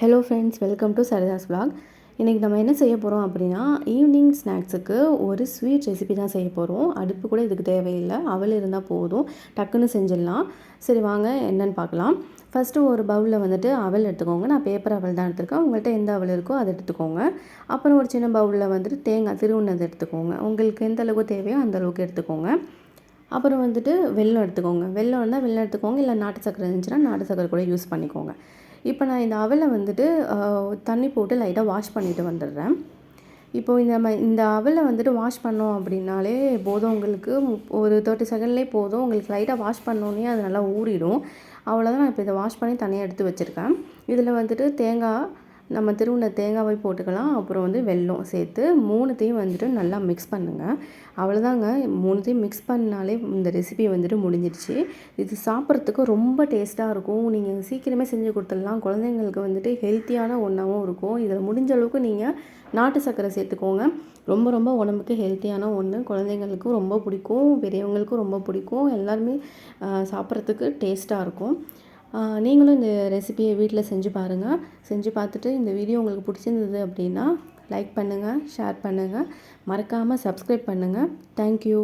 Hello friends welcome to Saritha's vlog. இன்றைக்கி நம்ம என்ன செய்ய போகிறோம் அப்படின்னா ஈவினிங் ஸ்நாக்ஸுக்கு ஒரு ஸ்வீட் ரெசிபி தான் செய்ய போகிறோம் அடுப்பு கூட இதுக்கு தேவையில்லை. அவள் இருந்தால் போதும். டக்குன்னு செஞ்சிடலாம். சரி வாங்க என்னென்னு பார்க்கலாம். ஃபஸ்ட்டு ஒரு பவுலில் வந்துட்டு அவல் எடுத்துக்கோங்க. நான் பேப்பர் அவல் தான் எடுத்துருக்கேன். உங்கள்கிட்ட எந்த அவல் இருக்கோ அதை எடுத்துக்கோங்க. அப்புறம் ஒரு சின்ன பவுலில் வந்துட்டு தேங்காய் திருவுண்ணது எடுத்துக்கோங்க. உங்களுக்கு எந்த அளவுக்கு தேவையோ அந்த அளவுக்கு எடுத்துக்கோங்க. அப்புறம் வந்துட்டு வெல்லம் எடுத்துக்கோங்க. வெல்லம் இருந்தால் வெல்லம் எடுத்துக்கோங்க. இல்லை நாட்டு சக்கரை இருந்துச்சுன்னா நாட்டு சக்கரை கூட யூஸ் பண்ணிக்கோங்க. இப்போ நான் இந்த அவலை வந்துட்டு தண்ணி போட்டு லைட்டாக வாஷ் பண்ணிட்டு வந்துடுறேன். இப்போது இந்த ம இந்த அவலை வந்துட்டு வாஷ் பண்ணோம் அப்படின்னாலே போதும் உங்களுக்கு. ஒரு தேர்ட்டி செகண்ட்லேயே போதும். உங்களுக்கு லைட்டாக வாஷ் பண்ணோன்னே அது நல்லா ஊறிடும். அவ்வளோதான் நான் இப்போ இதை வாஷ் பண்ணி தனியாக எடுத்து வச்சுருக்கேன். இதில் வந்துட்டு தேங்காய் நம்ம திருவுன தேங்காவை போட்டுக்கலாம் அப்புறம் வந்து வெல்லம் சேர்த்து மூணுத்தையும் வந்துட்டு நல்லா மிக்ஸ் பண்ணுங்கள் அவ்வளோதாங்க மூணுத்தையும் மிக்ஸ் பண்ணாலே இந்த ரெசிபி வந்துட்டு முடிஞ்சிடுச்சு இது சாப்பிட்றதுக்கு ரொம்ப டேஸ்ட்டாக இருக்கும். நீங்கள் சீக்கிரமே செஞ்சு கொடுத்துடலாம். குழந்தைங்களுக்கு வந்துட்டு ஹெல்த்தியான ஒன்றாகவும் இருக்கும். இதில் முடிஞ்ச அளவுக்கு நீங்கள் நாட்டு சர்க்கரை சேர்த்துக்கோங்க. ரொம்ப ரொம்ப உடம்புக்கு ஹெல்த்தியான ஒன்று குழந்தைங்களுக்கும் ரொம்ப பிடிக்கும். பெரியவங்களுக்கும் ரொம்ப பிடிக்கும். எல்லாருமே சாப்பிட்றதுக்கு டேஸ்ட்டாக இருக்கும். நீங்களும் இந்த ரெசிபியை வீட்டில் செஞ்சு பாருங்கள் செஞ்சு பார்த்துட்டு இந்த வீடியோ உங்களுக்கு பிடிச்சிருந்தது அப்படின்னா லைக் பண்ணுங்கள் ஷேர் பண்ணுங்கள் மறக்காமல் சப்ஸ்கிரைப் பண்ணுங்கள் தேங்க்யூ